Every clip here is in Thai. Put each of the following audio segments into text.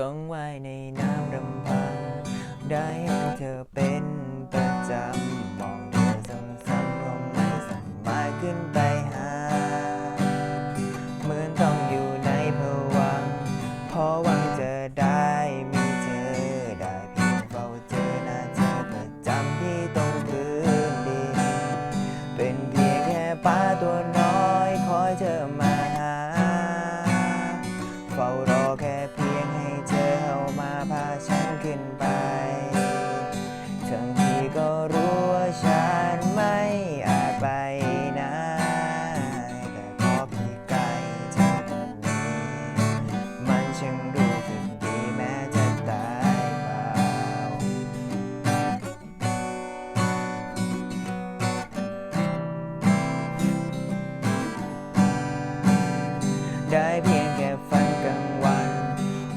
ต้องว่ายในน้ำรำพังได้เห็นเธอเป็นประจำมองเธอซ้ำๆเพราะไม่สามารถขึ้นไปหา เหมือนต้องอยู่ในภวังค์เพราะหวังจะได้มีเธอได้เพียงเฝ้าเจอหน้าเธอประจำที่ตรงพื้นดินเป็นเพียงแค่ปลาตัวน้อยคอยเธอมาหา เฝ้ารอแค่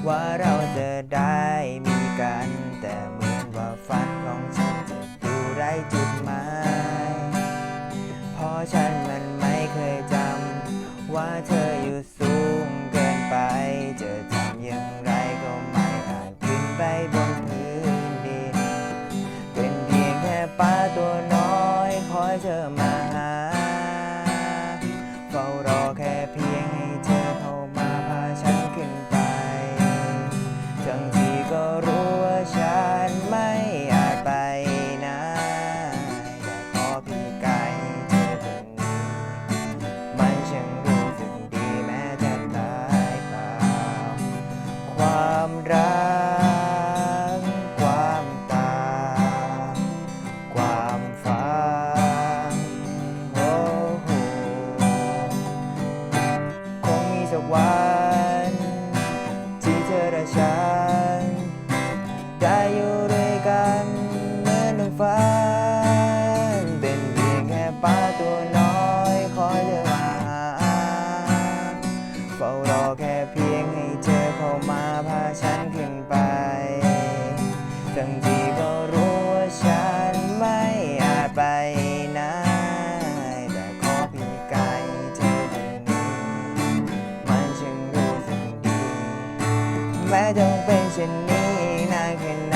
ว่าเราจะได้มีกัน แต่เหมือนว่าฝันของฉันจะดูไร้จุดหมายเพราะฉันมันไม่เคยจำว่าเธออยู่สูงเกินไปจะทำอย่างไรก็ไม่อาจขึ้นไปบนพื้นดิน เป็นเพียงแค่ปลาตัวน้อยคอยเธอมาหา เฝ้ารอแค่เพียงให้เธอ รัก แม้ต้องเป็นเช่นนี้นานแค่ไหน